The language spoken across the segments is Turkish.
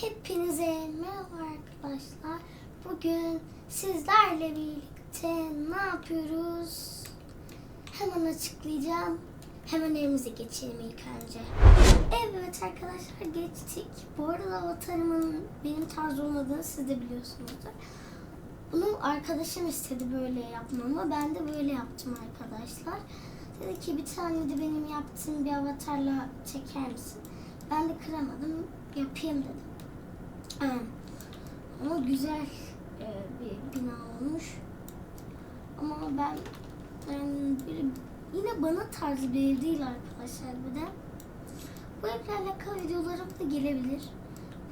Hepinize merhaba arkadaşlar. Bugün sizlerle birlikte ne yapıyoruz? Hemen açıklayacağım. Hemen evimize geçelim ilk önce. Evet arkadaşlar geçtik. Bu arada avatarımın benim tarz olmadığını siz de biliyorsunuzdur. Bunu arkadaşım istedi böyle yapmamı. Ben de böyle yaptım arkadaşlar. Dedi ki bir tane de benim yaptığım bir avatarla çeker misin? Ben de kıramadım. Yapayım dedim. Ama güzel e, bir bina olmuş. Ama ben yani böyle yine bana tarzı bir ev değil arkadaşlar bu da. Bu evle alakalı videolarım da gelebilir.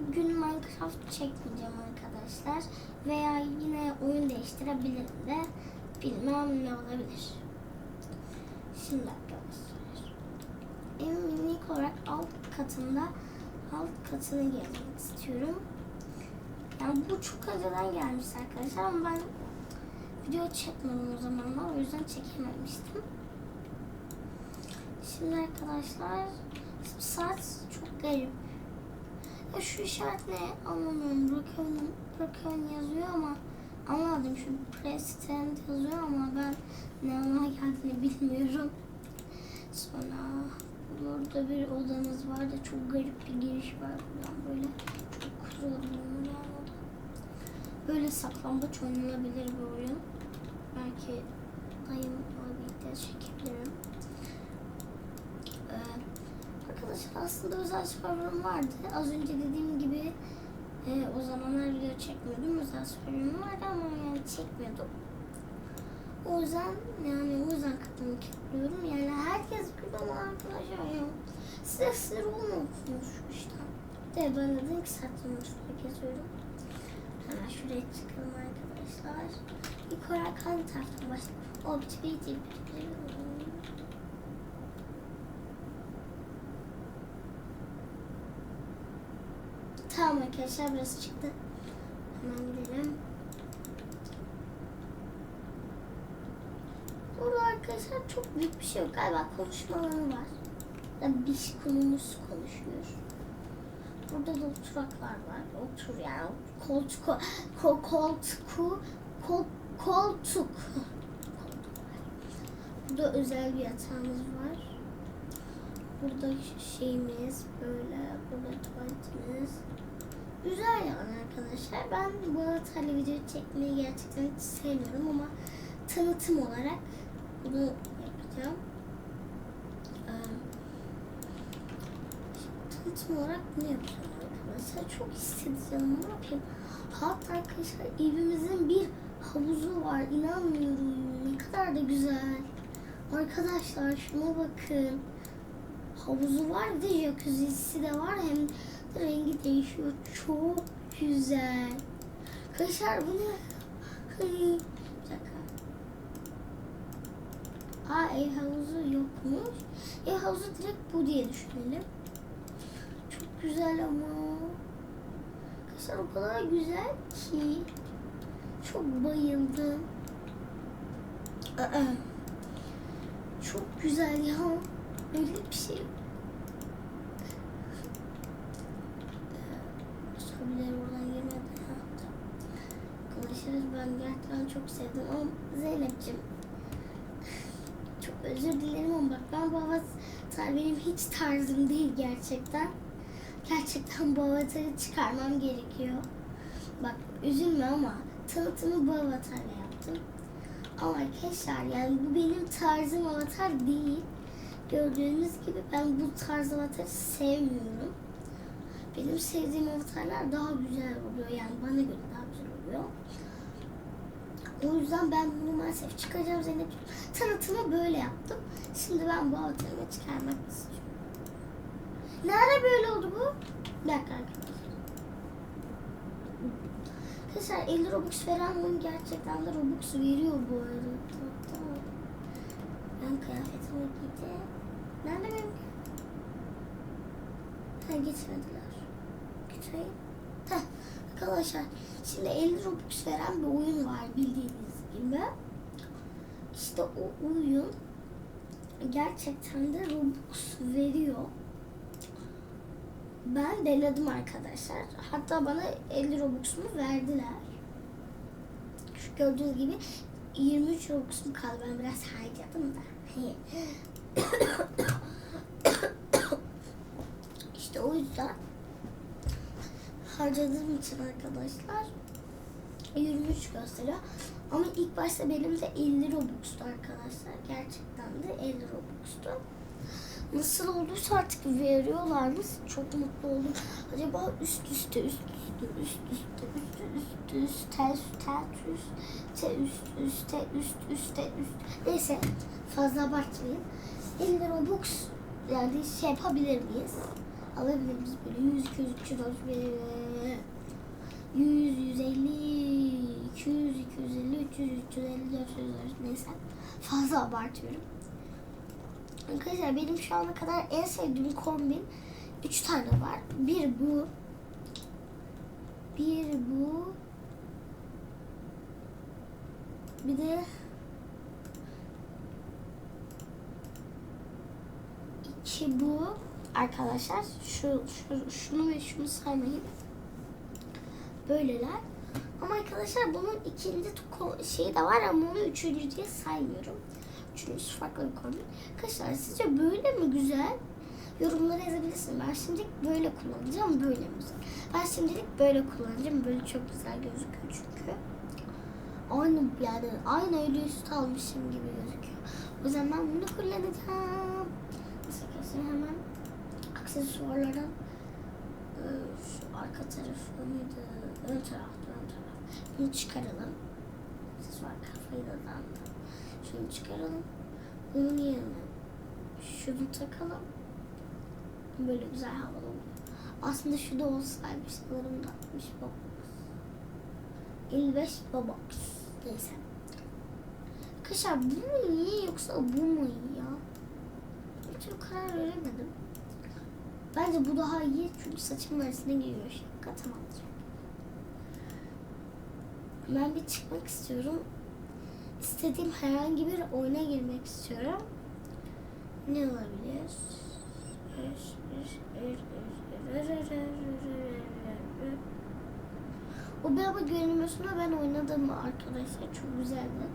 Bugün Minecraft çekmeyeceğim arkadaşlar. Veya yine oyun değiştirebilirim de. Bilmem ne olabilir. Şimdi arkadaşlar. Evin minik olarak alt katında alt katına gelmek istiyorum. Yani bu çok önceden gelmiş arkadaşlar ama ben video çekmedim o zamanlar o yüzden çekememiştim. Şimdi arkadaşlar saat çok garip. Ya şu işaret ne anlamıyorum. Broken, broken yazıyor ama anlamadım şu press stand yazıyor ama ben ne anlama geldiğini bilmiyorum. Sonra burada bir odamız var da çok garip bir giriş var buradan böyle çok. Böyle saklambaç oynanabilir bir oyun. Belki dayımla birlikte çekebilirim. Ee, arkadaşlar aslında özel server'ım vardı. Az önce dediğim gibi e, o zamanlar video çekmiyordum. Özel server'ım vardı ama yani çekmiyordum. O yüzden yani o yüzden katılmak istiyorum. Yani herkes biliyor ama arkadaşlar ya. Size sır olmuyorsunuz işte. De ben dedim ki sattım geziyorum. Hemen şuraya çıkalım arkadaşlar. İlk olarak taraftan başlayalım? O bitti Tamam arkadaşlar burası çıktı. Hemen gidelim. Burada arkadaşlar çok büyük bir şey yok. Galiba konuşma alanı var. Ya bir konumuz konuşuyor. Burada da oturaklar var. Otur yani. Koltuk. Kol, koltuku. Kol, koltuk. Burada özel bir yatağımız var. Burada şeyimiz böyle. Burada tuvaletimiz. Güzel yani arkadaşlar. Ben bu hatarla video çekmeyi gerçekten hiç sevmiyorum ama tanıtım olarak bunu yapacağım. Tanıtım olarak ne yapacağım arkadaşlar? Çok isteyeceğim. Ne yapayım? Hatta arkadaşlar evimizin bir havuzu var. İnanmıyorum. Ne kadar da güzel. Arkadaşlar şuna bakın. Havuzu var bir de jacuzzi'si de var. Hem de rengi değişiyor. Çok güzel. Arkadaşlar bu ne? Bir dakika. Aa ev havuzu yokmuş. Ev havuzu direkt bu diye düşünelim. Çok güzel ama. O kadar güzel ki. Çok bayıldım. Aa, çok güzel ya. Öyle bir şey. Sobiler oradan girmedi. Ha. Arkadaşlar ben gerçekten çok sevdim ama Zeynep'ciğim çok özür dilerim ama bak ben bu avatar benim hiç tarzım değil gerçekten. Gerçekten bu avatarı çıkarmam gerekiyor. Bak üzülme ama tanıtımı bu avatarla yaptım. Ama arkadaşlar yani bu benim tarzım avatar değil. Gördüğünüz gibi ben bu tarz avatarı sevmiyorum. Benim sevdiğim avatarlar daha güzel oluyor. Yani bana göre daha güzel oluyor. O yüzden ben bunu maalesef çıkaracağım Zeynep. Tanıtımı böyle yaptım. Şimdi ben bu avatarımı çıkarmak istiyorum. Nerede böyle oldu bu? Bir dakika arkadaşlar. Arkadaşlar 50 Robux veren oyun gerçekten de Robux veriyor bu arada. Tamam. Ben kıyafetimi giydim. Nerede benim? Ha geçmediler. Geçeyim. Heh, arkadaşlar şimdi 50 Robux veren bir oyun var bildiğiniz gibi. İşte o oyun gerçekten de Robux veriyor. Ben denedim arkadaşlar. Hatta bana 50 Robux'umu verdiler. Şu gördüğünüz gibi 23 Robux'um kaldı. Ben biraz harcadım da. işte o yüzden harcadığım için arkadaşlar 23 gösteriyor. Ama ilk başta benim de 50 Robux'tu arkadaşlar. Gerçekten de 50 Robux'tu. Nasıl olduysa artık veriyorlarmış. Çok mutlu oldum. Acaba üst üste, üst üste, üst üste, üst üste, üste, üste, üste, üst üste, üst üste, üst. Neyse fazla abartmayın. 50 Robux yani şey yapabilir miyiz? Alabilir miyiz böyle 100, 200, 300, 400, 100, 150, 200, 250, 300, 350, 400, 400 neyse. Fazla abartıyorum. Arkadaşlar benim şu ana kadar en sevdiğim kombin 3 tane var. Bir bu. Bir bu. Bir de iki bu. Arkadaşlar şu, şu şunu ve şunu saymayın. Böyleler. Ama arkadaşlar bunun ikinci şeyi de var ama onu üçüncü diye saymıyorum. Üçüncüsü farklı bir konu. Arkadaşlar sizce böyle mi güzel? Yorumlara yazabilirsiniz. Ben şimdilik böyle kullanacağım. Böyle mi güzel? Ben şimdilik böyle kullanacağım. Böyle çok güzel gözüküyor çünkü. Aynı yani aynı öyle üstü almışım gibi gözüküyor. O yüzden ben bunu kullanacağım. Mesela hemen aksesuarların e, şu arka tarafı mıydı? Ön taraf, ön taraf. Bunu çıkaralım. Aksesuar kafayı da dandı. Şunu çıkaralım. Bunun yerine şunu takalım. Böyle güzel havalı oluyor. Aslında şu da olsaymış sanırım da 60 box. 55 box. Neyse. Arkadaşlar bu mu iyi yoksa bu mu iyi ya? Bir türlü karar veremedim. Bence bu daha iyi çünkü saçımın arasına giriyor. Şapka tamamdır. Ben bir çıkmak istiyorum. İstediğim herhangi bir oyuna girmek istiyorum. Ne olabilir? O bir ama görünmüyorsun ben oynadım arkadaşlar. Çok güzeldi.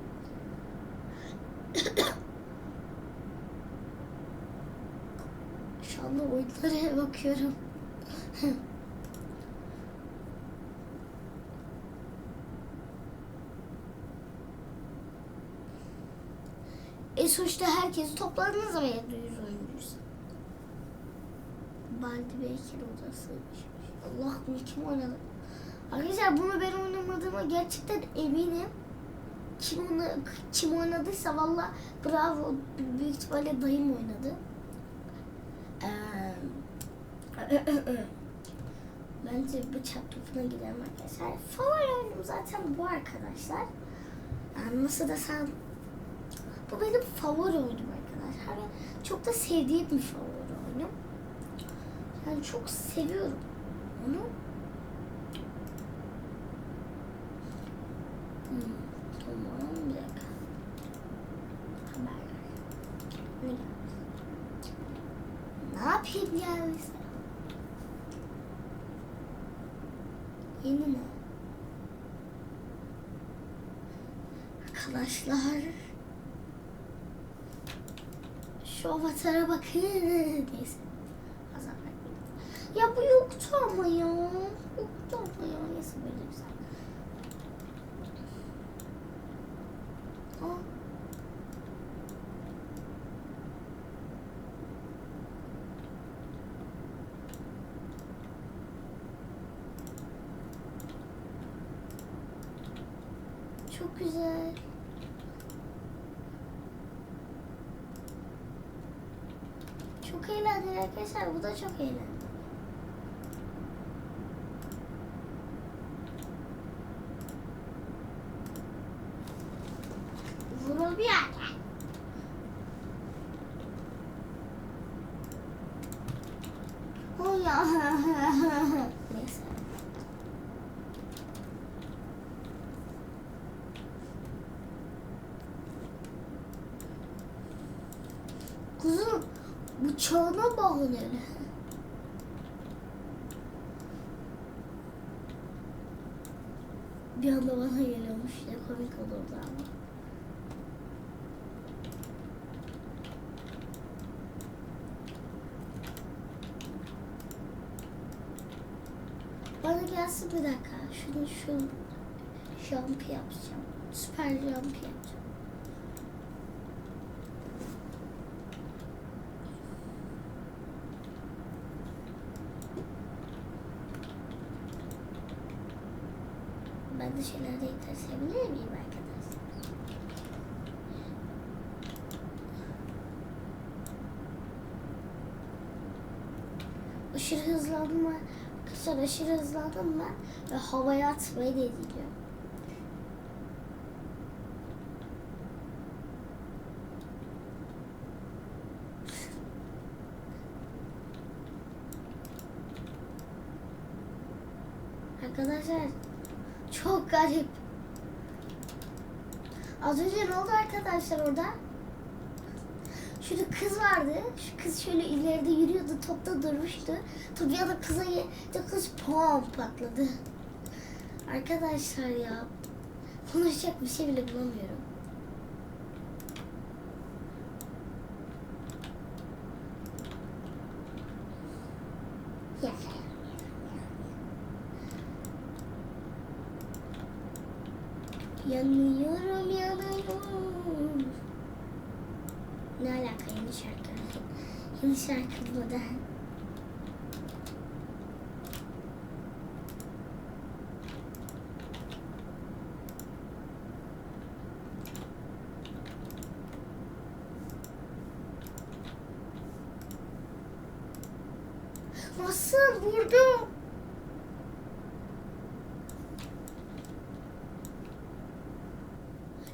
Şu anda oyunlara bakıyorum. E sonuçta herkesi topladınız ama evde yüz oyuncuysa. Baldi Beykin odasıymış. Allah bunu kim oynadı? Arkadaşlar bunu ben oynamadığıma gerçekten eminim. Kim, onu, kim oynadıysa valla bravo. Büyük ihtimalle dayım oynadı. Ee, Bence bıçak topuna gidelim arkadaşlar. Favori oyunum zaten bu arkadaşlar. Yani nasıl desem bu benim favori oyunum arkadaşlar. Ve çok da sevdiğim bir favori oyunum. Yani çok seviyorum onu. Hmm, tamam bir dakika. Haberler. Ne gelmiş? Ne yapayım ya mesela? Yeni ne? Arkadaşlar şu avatara bakın. Neyse. Ya bu yoktu ama ya. Yoktu ama ya. Neyse böyle güzel. Aa. Çok güzel. Eğlenceli arkadaşlar. Bu da çok eğlenceli. Vurul bir yerde. Bir anda bana geliyormuş ne komik olurdu ama. Bana gelsin bir dakika. Şunu şu jump yapacağım. Süper jump yapacağım. Ben de şeylerde taşıyabilir miyim arkadaşlar? Aşırı hızlandım ben. Arkadaşlar aşırı hızlandım ben ve havaya atmayı deneyeceğim. Arkadaşlar çok garip. Az önce ne oldu arkadaşlar orada? Şurada kız vardı. Şu kız şöyle ileride yürüyordu. Topta durmuştu. Top ya da kıza yetti. Kız pom patladı. Arkadaşlar ya. Konuşacak bir şey bile bulamıyorum. Ya. Yanıyorum yanıyorum. Ne alaka yeni şarkı? Yeni şarkı bu da. Nasıl vurdum?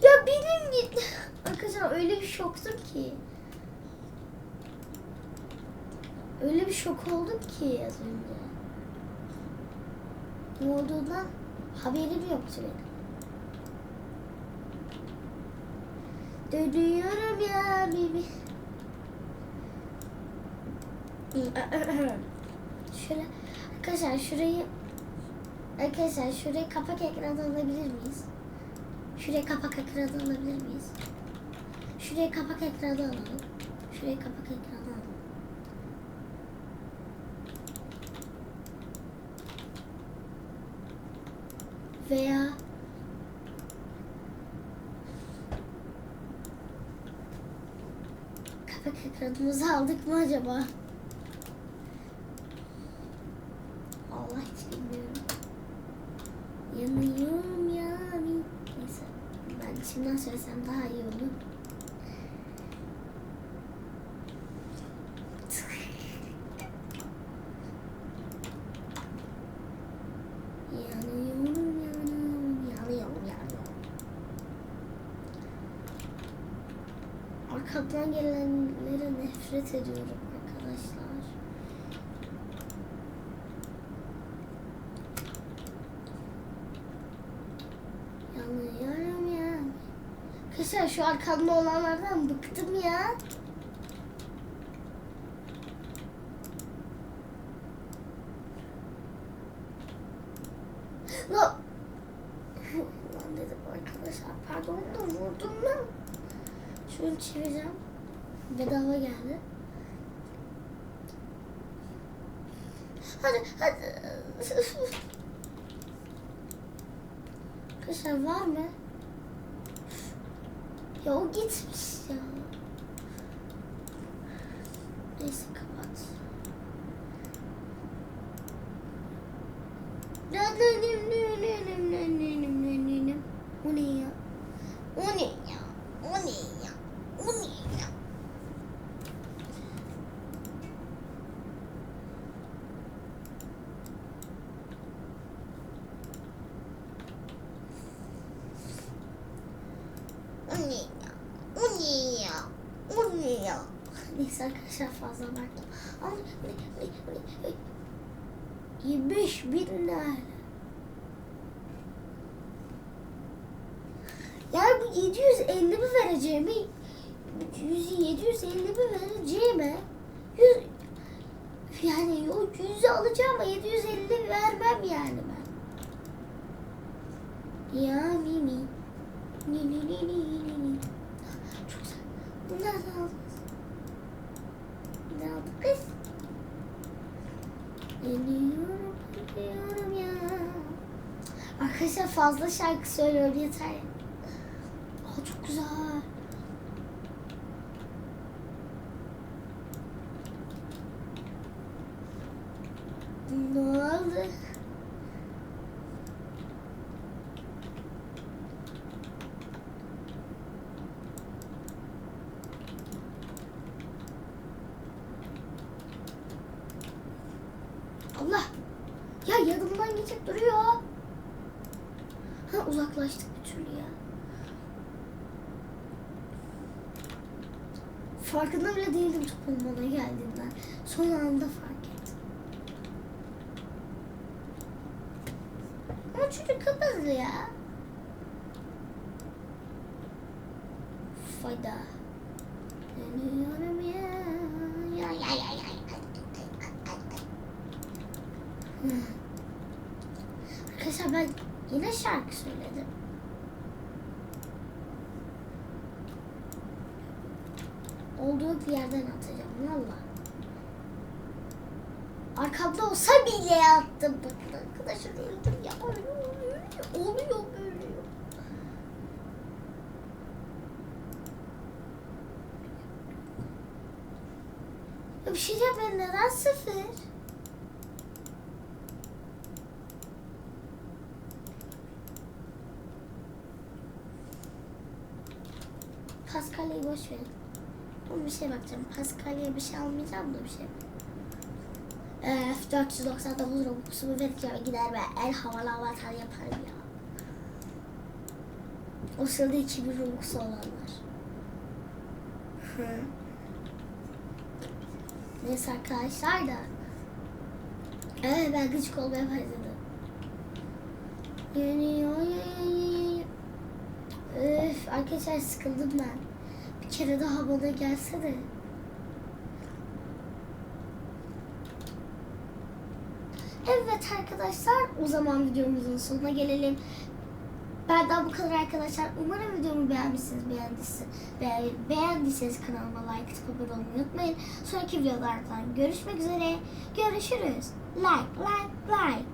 Ya benim gitti. Arkadaşlar öyle bir şoktum ki. Öyle bir şok oldum ki az önce. Ne olduğundan haberim yoktu benim. Dönüyorum ya bibi. Şöyle arkadaşlar şurayı arkadaşlar şurayı kapak ekranı alabilir miyiz? Şuraya kapak ekranı alabilir miyiz? Şuraya kapak ekranı alalım. Şuraya kapak ekranı alalım. Veya kapak ekranımızı aldık mı acaba? Allah hiç bilmiyorum. Yanıyorum yani. Neyse. Ben şimdiden söylesem daha iyi olur. Yanıyorum, yanıyorum, yanıyorum, yanıyorum. Arkamdan gelenlere nefret ediyorum arkadaşlar. Yanıyorum ya. Kızlar şu arkamda olanlardan bıktım ya. Çevireceğim. Bedava geldi. Hadi hadi. Arkadaşlar var mı? Ya o gitmiş ya. Neyse kapat. O ne ya? O ne ya? O ne ya? O ne ya? O ne ya? O ne ya? O ne ya? Neyse arkadaşlar fazla abarttım. Ama ne, ne, ne, ne, 25 bin lira. Yani bu 750 mi vereceğimi 100 750 mi vereceğime 100 yani o 100'ü alacağım ama 750 vermem yani ben. Ya Mimi. Ni ni ni ni ni ni. Çok güzel. Bunu nereden aldınız? Ne aldık kız? Yanıyorum, yanıyorum ya. Arkadaşlar fazla şarkı söylüyorum yeter. Aa, çok güzel. Ne oldu? Allah! Ya yanımdan geçip duruyor. Uzaklaştık bir türlü ya. Farkında bile değildim topun bana geldiğinden. Son anda fark ettim. Ama çocuk kıpırdı ya. Fayda. Dönüyorum ya. Ya ya ya ya. Arkadaşlar ben yine şarkı söyledim. Olduğu bir yerden atacağım valla. Arkamda olsa bile attım. Bakın arkadaşlar öldüm ya. Oluyor, oluyor. Ya bir şey diyeceğim ben neden sıfır? Paskalya'yı boş ver. Ama bir şey bakacağım. Paskalya'ya bir şey almayacağım da bir şey. Öf 499 Robux'umu vereceğim gider ben el havalı avatar yaparım ya. O sırada 2000 Robux olanlar. Hı. Neyse arkadaşlar da. Evet ben gıcık olmaya başladım. Yeniyor, yeniyor. Öf arkadaşlar sıkıldım ben. Bir kere daha bana gelsene. Evet arkadaşlar o zaman videomuzun sonuna gelelim. Benden bu kadar arkadaşlar. Umarım videomu beğenmişsiniz. Beğendiyse, be- beğendiyseniz kanalıma like atıp abone olmayı unutmayın. Sonraki videolardan görüşmek üzere. Görüşürüz. Like, like, like.